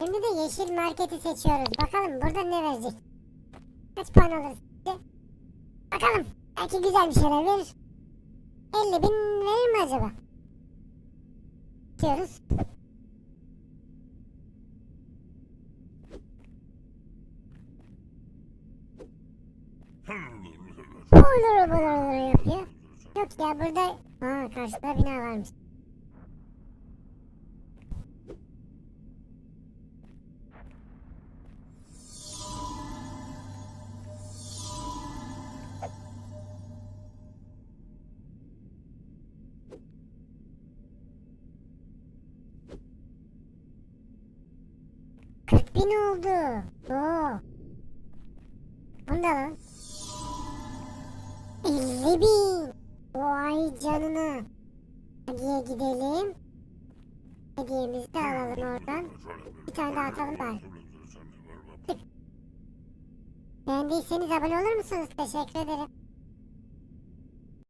Şimdi de yeşil marketi seçiyoruz. Bakalım burada ne verecek. Kaç puan alırız? Bakalım. Belki güzel bir şeyler verir. 50 bin verir mi acaba? Diyoruz. Olur olur olur yapıyor. Yok ya burada... Aa karşıda bina varmış. Kırk bin oldu. Oo. Bunda lan. 50 bin. Vay canına. Hediye gidelim. Hediyemizi de alalım oradan. Bir tane daha atalım bari. Beğendiyseniz abone olur musunuz? Teşekkür ederim.